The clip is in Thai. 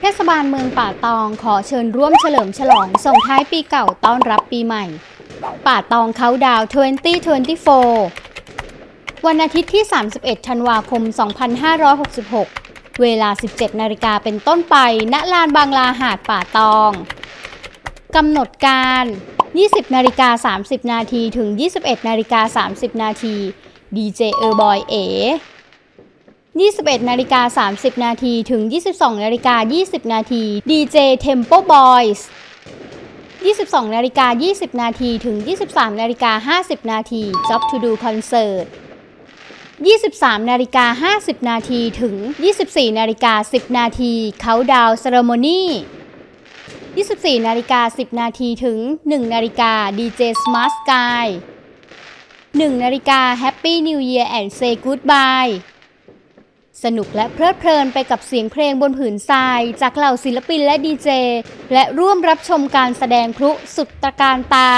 เทศบาลเมืองป่าตองขอเชิญร่วมเฉลิมฉลองส่งท้ายปีเก่าต้อนรับปีใหม่ ป่าตองเขาดาว 2024 วันอาทิตย์ที่ 31 ธันวาคม 2566 เวลา 17 นาฬิกาเป็นต้นไป ณ ลานบางลาหาดป่าตอง กำหนดการ 20 นาฬิกา 30 นาทีถึง 21 นาฬิกา 30 นาทีดีเจเออร์บอยเอ 21นาฬิกา30 นาทีถึง 22นาฬิกา20 นาที DJ Tempo Boys 22นาฬิกา20 นาทีถึง 23นาฬิกา50 นาที Job to Do Concert 23นาฬิกา50 นาทีถึง 24นาฬิกา10 นาที Countdown Ceremony 24นาฬิกา10 นาทีถึง 1นาฬิกา DJ Smart Sky 1นาฬิกา Happy New Year and Say Goodbye สนุกและเพลิดเพลินไปกับเสียงเพลงบนผืนทราย จากเหล่าศิลปินและดีเจ และร่วมรับชมการแสดงพลุสุดตะการตา